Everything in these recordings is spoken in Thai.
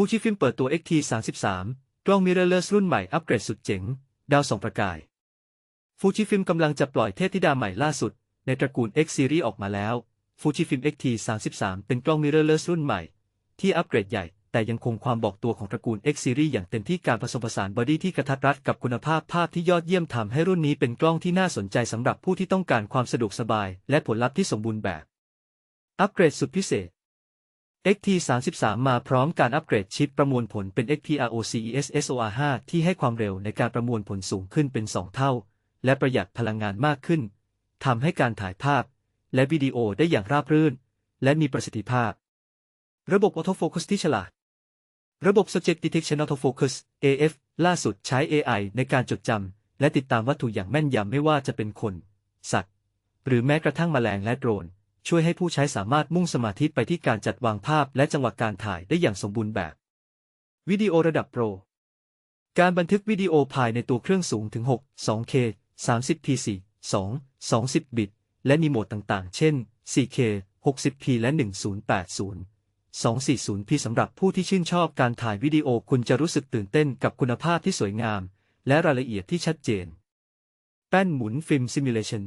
ฟูจิฟิล์มเปิดตัว XT33 กล้อง mirrorless รุ่นใหม่อัปเกรดสุดเจ๋ง ดาวส่องประกาย ฟูจิฟิล์มกำลังจะปล่อยเทพธิดาใหม่ล่าสุด ในตระกูล X Series ออกมาแล้ว ฟูจิฟิล์ม XT33 เป็นกล้อง mirrorless รุ่นใหม่ ที่อัปเกรดใหญ่ แต่ยังคงความบอกตัวของตระกูล X Series อย่างเต็มที่การผสมผสานบอดี้ที่กระทัดรัดกับคุณภาพภาพที่ยอดเยี่ยมทำให้รุ่นนี้เป็นกล้องที่น่าสนใจสำหรับผู้ที่ต้องการความสะดวกสบาย และผลลัพธ์ที่สมบูรณ์แบบ อัปเกรดสุดพิเศษ XT33 มาพร้อมการอัปเกรดชิปประมวลผลเป็น XPROCES SOR5 ที่ให้ความเร็วในการประมวลผลสูงขึ้นเป็น 2 เท่า และประหยัดพลังงานมากขึ้น ทำให้การถ่ายภาพ และวิดีโอได้อย่างราบรื่น และมีประสิทธิภาพ ระบบ Autofocus ที่ฉลาด ระบบ Subject Detection Autofocus AF ล่าสุดใช้ AI ในการจดจำและติดตามวัตถุอย่างแม่นยำไม่ว่าจะเป็นคน สัตว์ หรือแม้กระทั่งแมลงและโดรน ช่วยให้ผู้ใช้สามารถมุ่งสมาธิไปที่การจัดวางภาพและจังหวะการถ่ายได้อย่างสมบูรณ์แบบ วิดีโอระดับโปร การบันทึกวิดีโอภายในตัวเครื่องสูงถึง 6 2K 30p 4 2 20 บิต และมีโหมดต่างๆ เช่น 4K 60p และ 1080 240p สำหรับผู้ที่ชื่นชอบการถ่ายวิดีโอคุณจะรู้สึกตื่นเต้นกับคุณภาพที่สวยงาม และรายละเอียดที่ชัดเจน แป้นหมุนฟิล์มซิมูเลชัน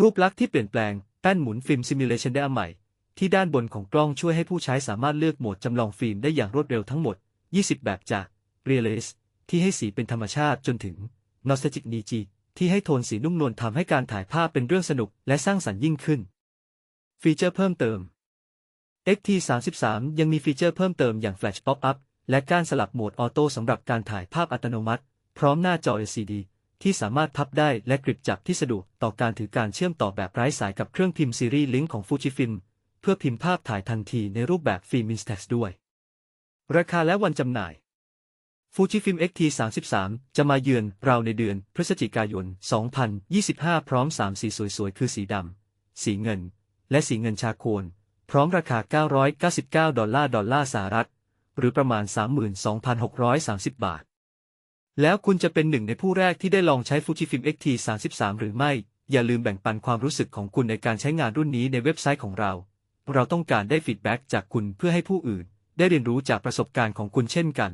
รูปลักษณ์ที่เปลี่ยนแปลง แป้นหมุนฟิล์มซิมูเลชันได้อันใหม่ ที่ด้านบนของกล้องช่วยให้ผู้ใช้สามารถเลือกโหมดจำลองฟิล์มได้อย่างรวดเร็วทั้งหมด 20 แบบจาก Realist ที่ให้สีเป็นธรรมชาติจนถึง Nostalgic Niji ที่ให้โทนสีนุ่มนวลทำให้การถ่ายภาพเป็นเรื่องสนุกและสร้างสรรค์ยิ่งขึ้น ฟีเจอร์เพิ่มเติม XT33 ยังมีฟีเจอร์เพิ่มเติมอย่าง Flash Pop-up และการสลับโหมดออโต้สำหรับการถ่ายภาพอัตโนมัติ พร้อมหน้าจอ LCD ที่สามารถพับได้และกริบจับที่สะดวกต่อการถือการเชื่อมต่อแบบไร้สายกับเครื่องพิมพ์ซีรีส์ลิงก์ของ Fujifilm เพื่อพิมพ์ภาพถ่ายทันทีในรูปแบบฟิล์ม Instax ด้วย ราคาและวันจำหน่าย Fujifilm X-T33 จะมาเยือนเราในเดือนพฤศจิกายน 2025 พร้อม 3 สีสวยๆ คือสีดำ สีเงิน และสีเงินชาโคน พร้อมราคา 999 ดอลลาร์ดอลลาร์สหรัฐ หรือประมาณ 32,630 บาท แล้วคุณจะเป็นหนึ่งในผู้แรกที่ได้ลองใช้ Fujifilm X-T33 หรือไม่ อย่าลืมแบ่งปันความรู้สึกของคุณในการใช้งานรุ่นนี้ในเว็บไซต์ของเรา เราต้องการได้ฟีดแบ็กจากคุณเพื่อให้ผู้อื่น ได้เรียนรู้จากประสบการณ์ของคุณเช่นกัน